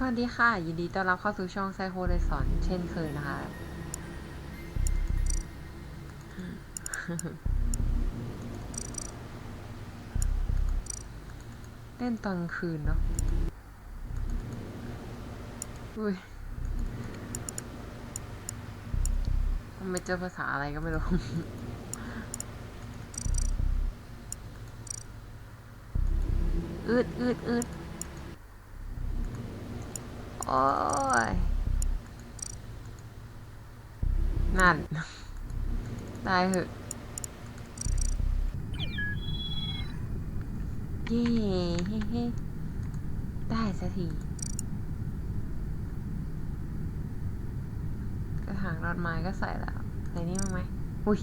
สวัสดีค่ะ ยินดีต้อนรับเข้าสู่ช่องไซโคเดสอนเช่นเคยนะคะ เล่นตอนคืนเนาะอุ้ยไม่เจอภาษาอะไรก็ไม่รู้อืดอืดอืด โอ้ย นั่น ตายเหอะเย้เฮ้เฮ้ได้สักทีกระถางรอดไม้ก็ใส่แล้ว ใส่นี่มั้งไหมอุ้ย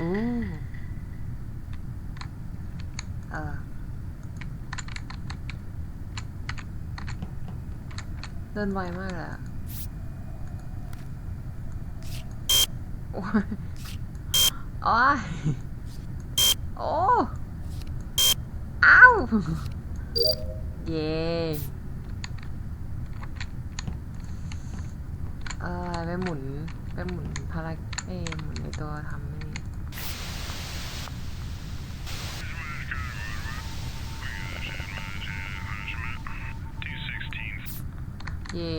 อู้เออ เดินไวมากเลยอะโอ้ยโอ้ยโอ้อ้าวเย่เออไปหมุน ไปหมุนภารกิจเอ้หมุนในตัวทำ เย่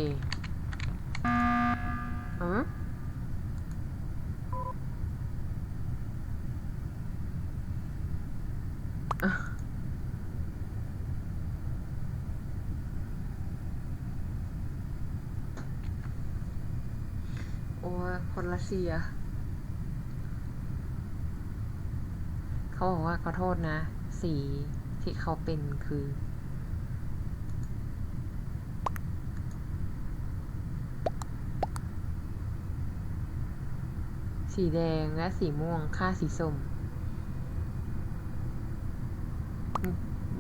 อืมโอ้ยคนรัสเซีย เขาบอกว่าขอโทษนะ สีที่เขาเป็นคือ สีแดงและสีม่วงค่าสีส้ม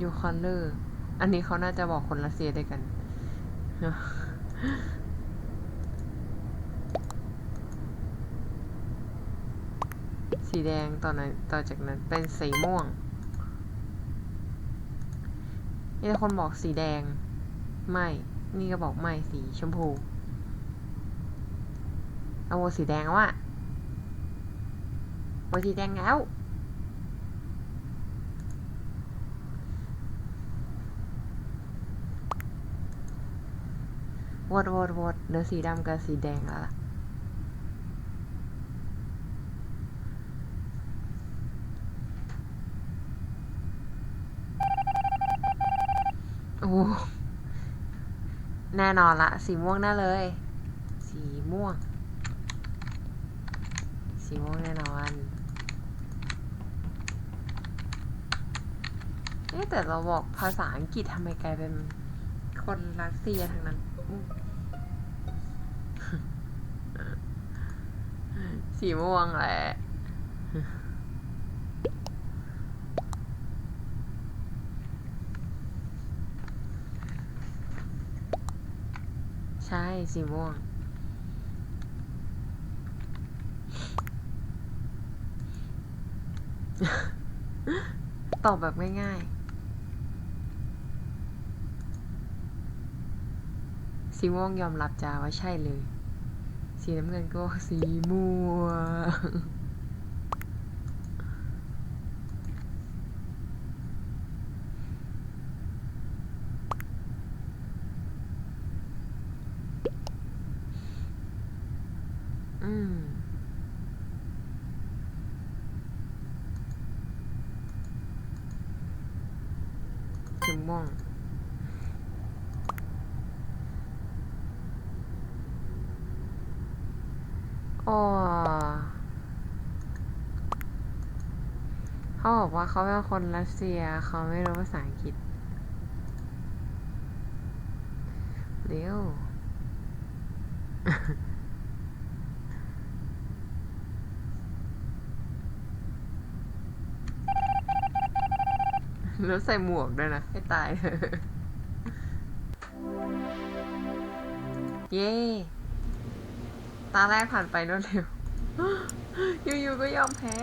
ยูคอนเลอร์ อันนี้เขาน่าจะบอกคนรัสเซียด้วยกัน สีแดงตอนนั้นต่อจากนั้นเป็นสีม่วง นี่คนบอกสีแดง ไม่ นี่ก็บอกไม่สีชมพู เอาสีแดงวอะ โหวตสีแดงแล้วโวตโวตโวตเหลือสีดำกับสีแดงแล้วล่ะโอ้แน่นอนละสีม่วงแน่เลย สีม่วง สีม่วงแน่นอน เอ๊ะแต่เราบอกภาษาอังกฤษทำไมกลายเป็นคนรัสเซียทางนั้นสีม่วงแหละใช่สีม่วง ตอบแบบง่ายๆ สีม่วงยอมรับจ้าว่าใช่เลย สีน้ำเงินก็สีม่วงอืมสีม่วง อ๋อเขา บอกว่าเขาเป็นคนรัสเซีย เขาไม่รู้ภาษาอังกฤษเร็วแล้วใส่หมวกด้วยนะ ให้ตายเย้ตาแรกผ่านไปรวดเร็ว อยู่ๆก็ยอมแพ้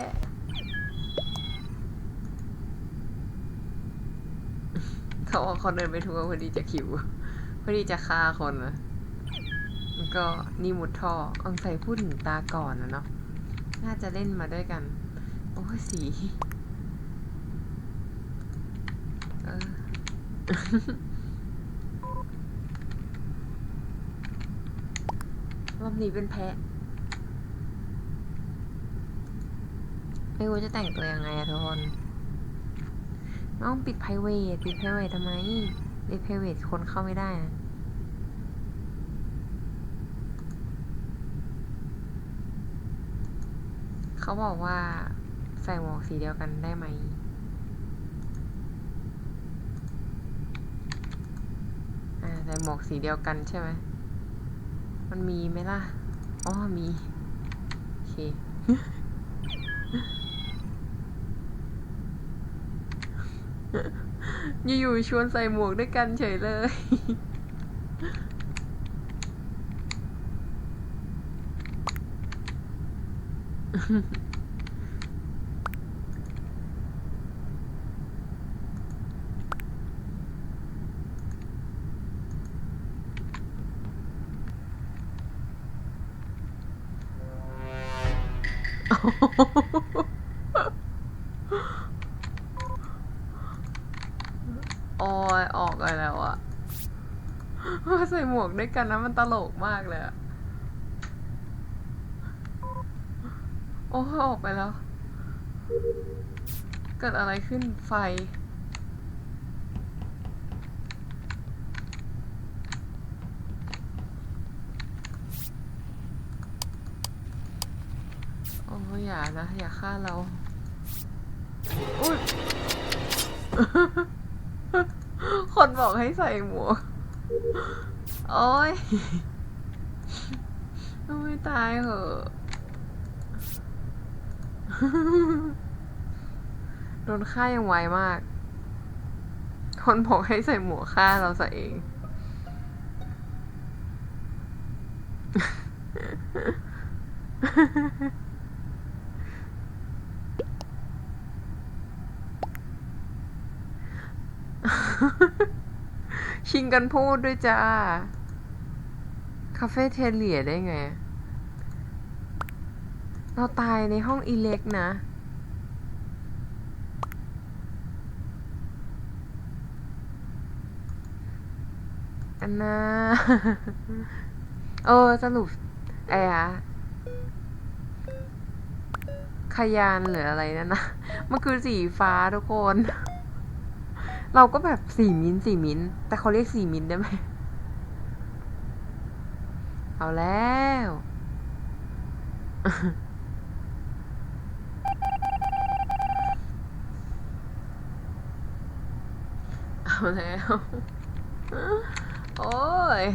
เขาบอกเขาเดินไปทัวร์พอดีจะขิวพอดีจะฆ่าคนนะมันก็นี่มุดท่อเอาใส่พูดถึงตาก่อนนะเนาะน่าจะเล่นมาด้วยกัน โอ้สีเออรอบนี้เป็นแพะไม่รู้จะแต่งตัวยังไงอะทุกคน น้องปิด private ปิด private ทำไมปิด private คนเข้าไม่ได้อะเขาบอกว่าใส่หมวกสีเดียวกันได้ไหมใส่หมวกสีเดียวกันใช่ไหม มันมีไหมล่ะ อ๋อ มี โอเค อยู่ๆชวนใส่หมวกด้วยกันเฉยเลยโอ้ยออกไปแล้วอะใส่ หมวกด้วยกันนะมันตลกมากเลยอะโอ้ยออกไปแล้ว เกิดอะไรขึ้นไฟ โอ้ยอย่านะ อย่าฆ่าเรา อุ้ย คนบอกให้ใส่หมวก โอ้ยโอ้ยตายเหอะโดนฆ่ายังไวมาก คนบอกให้ใส่หมวกฆ่าเราใส่เอง ชิงกันพูดด้วยจ้า คาเฟ่เทเลียได้ไง เราตายในห้องอิเล็กนะ อันน่าเออ สรุปไอ้อะขยานหรืออะไรนั่นนะ มันคือสีฟ้าทุกคน เราก็แบบสี่มิลสี่มิลแต่เขาเรียกสี่มิลได้ไหมเอาแล้ว เอาแล้ว โอ้ย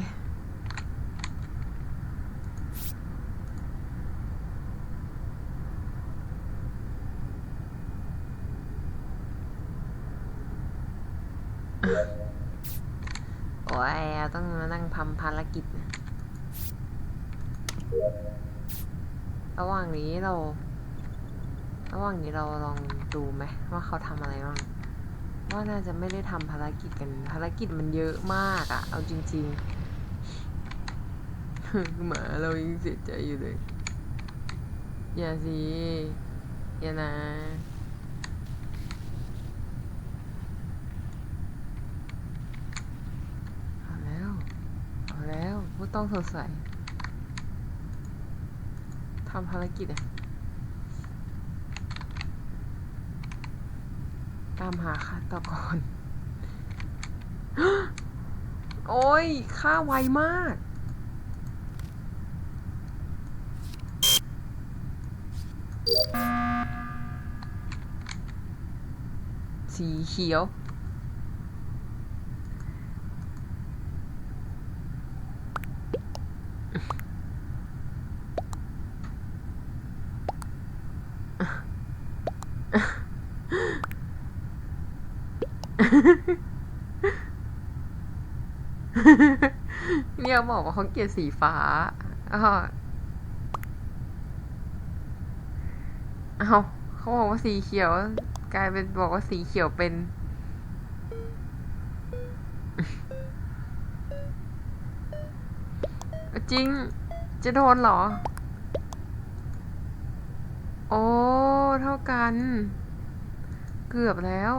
โอ้ยต้องมานั่งทำภารกิจ ระหว่างนี้เรา ระหว่างนี้เราลองดูไหมว่าเขาทำอะไรบ้างว่าน่าจะไม่ได้ทำภารกิจกัน ภารกิจมันเยอะมากอะเอาจริงๆหมาเรายังเสียใจอยู่เลย อย่าสิ อย่านะ เอาแล้ว เอาแล้วผู้ ต้องสงสัยทำภารกิจอะตามหาฆาตกรโอ้ยฆ่าไวมาก สีเขียว เนี่ยบอกว่าเขาเกลียดสีฟ้าเอาเขาบอกว่าสีเขียว กลายเป็นบอกว่าสีเขียวเป็น จริง จะโดนเหรอ โอ้ เท่ากัน เกือบแล้ว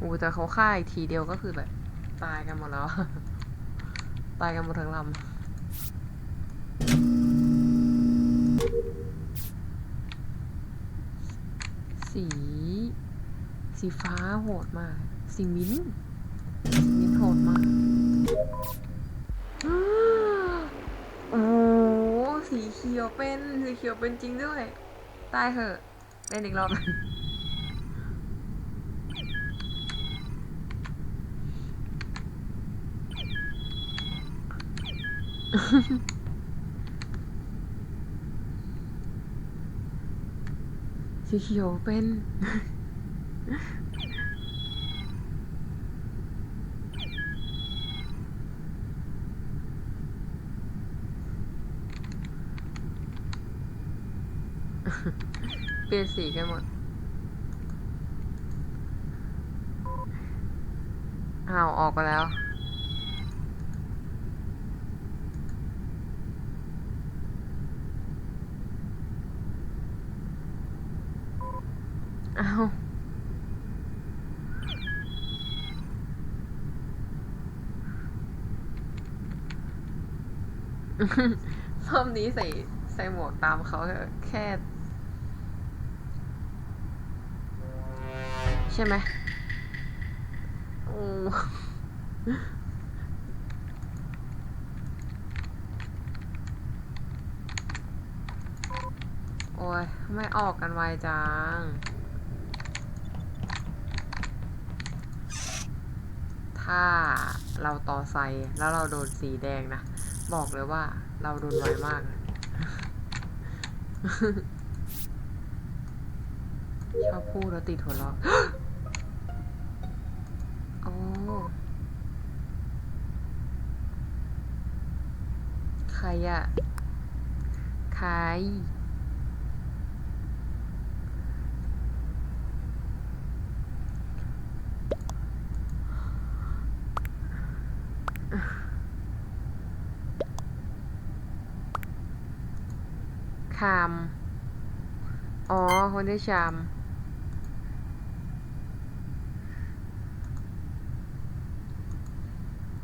อ้แต่เขาฆ่าอีกทีเดียวก็คือแบบ ตายกันหมดแล้ว ตายกันหมดทั้งลำ สี สีฟ้าโหดมาก สีมิ้นสีมิ้นโหดมากโอ้โหสีเขียวเป็น สีเขียวเป็นจริงด้วย ตายเหอะเล่นอีกรอบ สีเขียวเป็น เปลี่ยนสีกันหมดอ้าวออกไปแล้ว อ้ารอบนี้ใส่ใส่หมวกตามเขาแค่ ใช่ไหมโอ้โอ้ยไม่ออกกันไวจัง ถ้าเราต่อไซแล้วเราโดนสีแดงนะ บอกเลยว่าเราโดนไวมากชอบพูดแล้วติดหัวเราะโอ้ใครอะใคร คาม อ๋อ คนที่ชาม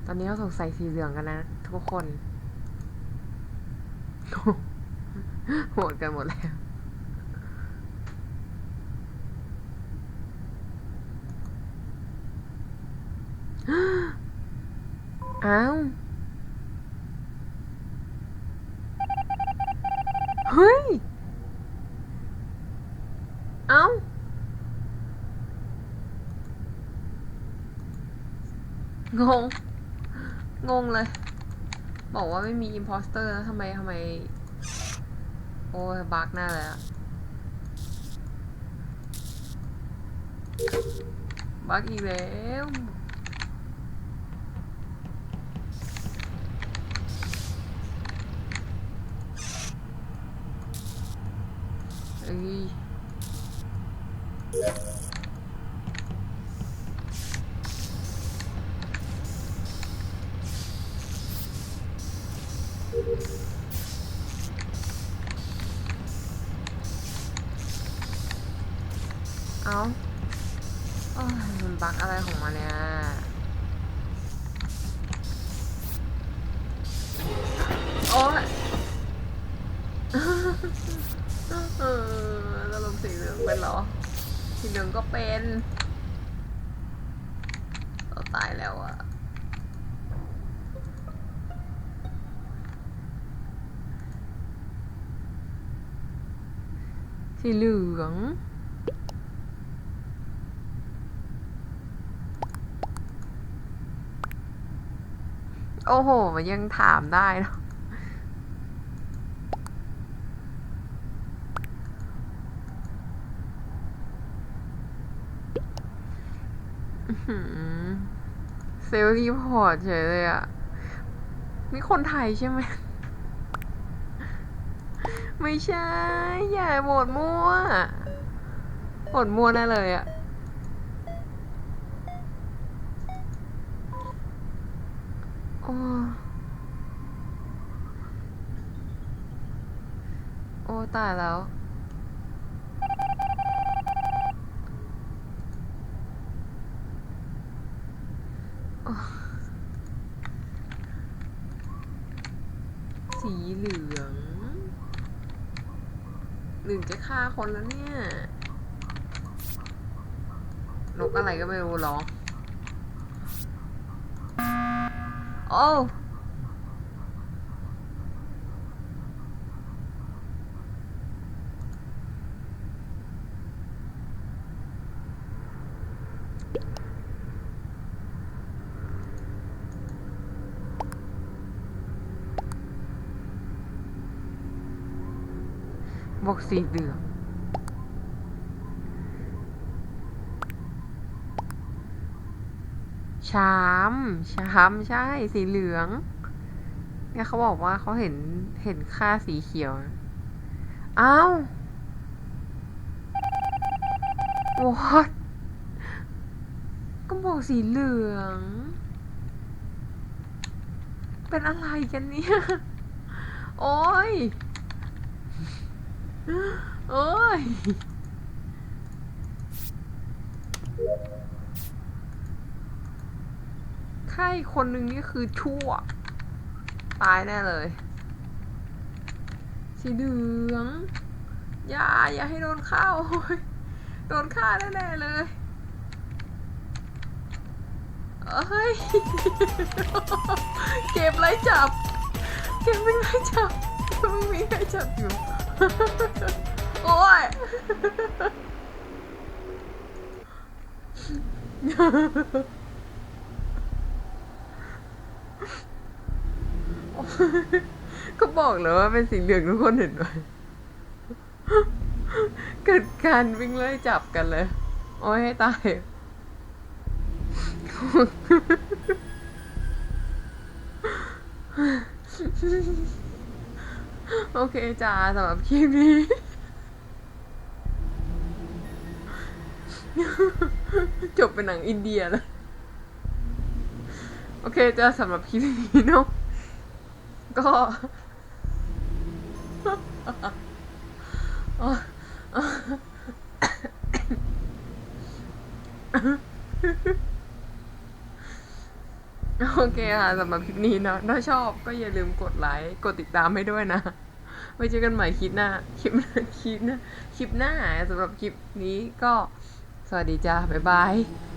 ตอนนี้เขาสงสัยสีเหลืองกันนะ ทุกคน โหดกันหมดแล้วอ้าว เฮ้ย เอ้า งง งงเลย บอกว่าไม่มีอิมพอสเตอร์แล้วทำไมทำไม โอ้ยบักหน้าเลยอะบักอีกแล้ว เอ้ยเอาโอ้ยมันบักอะไรของมันเนี่ยโอ้ย สีเหลืองเป็นเหรอ สีเหลืองก็เป็นเราตายแล้วอะสีเหลืองโอ้โห มันยังถามได้เนอะ เซลล์รีพอร์ตเฉยเลยอะมีคนไทยใช่ไหม ไม่ใช่ อย่าโหมดมั่วโหมดมั่วได้เลยอะโอ้โอ้ตายแล้ว สีเหลือง หนึ่งจะฆ่าคนแล้วเนี่ย นกอะไรก็ไม่รู้ร้อง โอ้ บอกสีเหลืองชามชามใช่สีเหลืองเนี่ยเขาบอกว่าเขาเห็นเห็นค่าสีเขียวนะอ้าว what ก็บอกสีเหลือง เป็นอะไรกันเนี่ย โอ้ย โอ้ยใครคนหนึ่งนี่คือชั่ว ตายแน่เลย สีเหลือง อย่า อย่าให้โดนข้าโอ้ยโดนฆ่าแน่ๆเลยเอ้ย เก็บไรจับ เก็บไม่ไรจับก็บไม่มีไรจับอยู่ โอ้ยก็บอกเลยว่าเป็นสีเหลืองทุกคนเห็นไหมเกิดการวิ่งไล่จับกันเลย โอ้ยให้ตาย โอเคจ้าสำหรับคลิปนี้ จบเป็นหนังอินเดียแล้ว โอเคจ้าสำหรับคลิปนี้เนาะก็ โอเคค่ะสำหรับคลิปนี้เนาะถ้าชอบก็อย่าลืมกดไลค์กดติดตามให้ด้วยนะไว้เจอกันใหม่คลิปหน้าคลิปหน้าคลิปหน้าคลิปหน้าสำหรับคลิปนี้ก็สวัสดีจ้าบ๊ายบาย